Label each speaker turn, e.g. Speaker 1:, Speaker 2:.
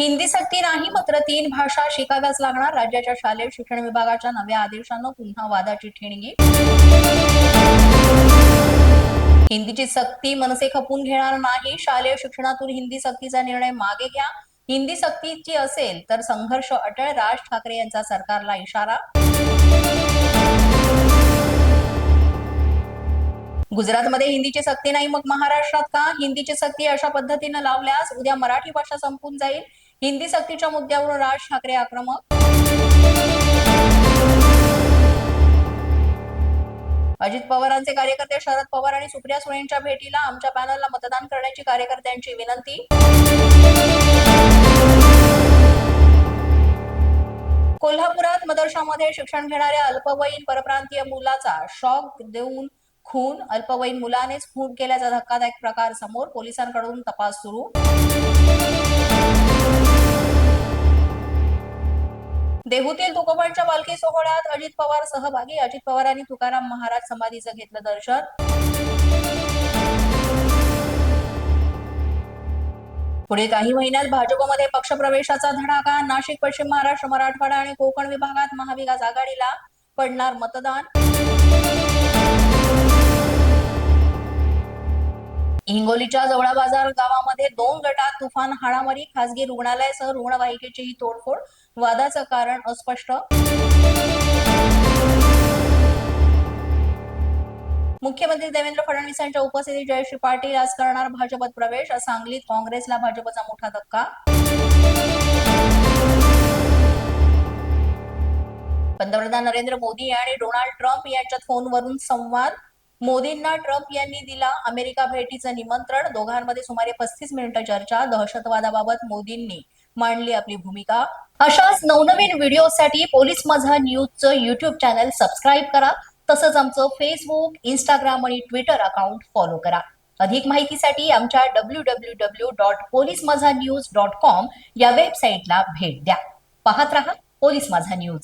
Speaker 1: हिंदी सक्ती नाही मात्र तीन भाषा शिकाव्याच लागणार. राज्याच्या शालेय शिक्षण विभागाच्या नव्या आदेशानं पुन्हा वादाची ठेणगी. हिंदीची सक्ती मनसे खपून घेणार नाही. शालेय शिक्षणातून हिंदी सक्तीचा निर्णय मागे घ्या. हिंदी सक्तीची असेल तर संघर्ष अटळ. राज ठाकरे यांचा सरकारला इशारा. गुजरातमध्ये हिंदीची सक्ती नाही मग महाराष्ट्रात का? हिंदीची सक्ती अशा पद्धतीनं लावल्यास उद्या मराठी भाषा संपून जाईल. हिंदी सक्तीच्या मुद्द्यावरून राज ठाकरे आक्रमक? अजित पवारांचे कार्यकर्ते शरद पवार आणि सुप्रिया सुळेंच्या भेटीला आमच्या पॅनलला मतदान करण्याची कार्यकर्त्यांची विनंती. कोल्हापुरात मदरशामध्ये शिक्षण घेणाऱ्या अल्पवयीन परप्रांतीय मुलाचा शॉक देऊन खून. अल्पवयीन मुलानेच खून केल्याचा धक्कादायक प्रकार समोर पोलिसांकडून तपास सुरू. देहूतील तुकोबांच्या पालखी सोहळ्यात अजित पवार सहभागी. अजित पवारांनी तुकाराम महाराज समाधीचं घेतलं दर्शन. पुढे काही महिन्यात भाजपमध्ये पक्षप्रवेशाचा धडाका. नाशिक पश्चिम महाराष्ट्र मराठवाडा आणि कोकण विभागात महाविकास आघाडीला पडणार मतदान. हिंगोलीच्या जवळा बाजार गावामध्ये दोन गटात तुफान हाणामारी खासगी रुग्णालयासह रुग्णवाहिकेचीही तोडफोड. वादाचं कारण अस्पष्ट. मुख्यमंत्री देवेंद्र फडणवीस यांच्या उपस्थितीत जयश्री पाटील आज करणार भाजपत प्रवेश सांगलीत काँग्रेसला भाजपचा मोठा धक्का. पंतप्रधान नरेंद्र मोदी आणि डोनाल्ड ट्रम्प यांच्यात फोनवरून संवाद. मोदींना ट्रम्प यांनी दिला अमेरिका भेटीचं निमंत्रण. दोघांमध्ये सुमारे पस्तीस मिनिटं चर्चा. दहशतवादाबाबत मोदींनी मांडली आपली भूमिका. अशाच नवनवीन व्हिडिओसाठी पोलीस माझा न्यूजचं युट्यूब चॅनल सबस्क्राईब करा. तसंच आमचं फेसबुक इंस्टाग्राम आणि ट्विटर अकाउंट फॉलो करा. अधिक माहितीसाठी आमच्या W W W dot police माझा न्यूज डॉट कॉम या वेबसाईटला भेट द्या. पाहत रहा पोलीस माझा न्यूज.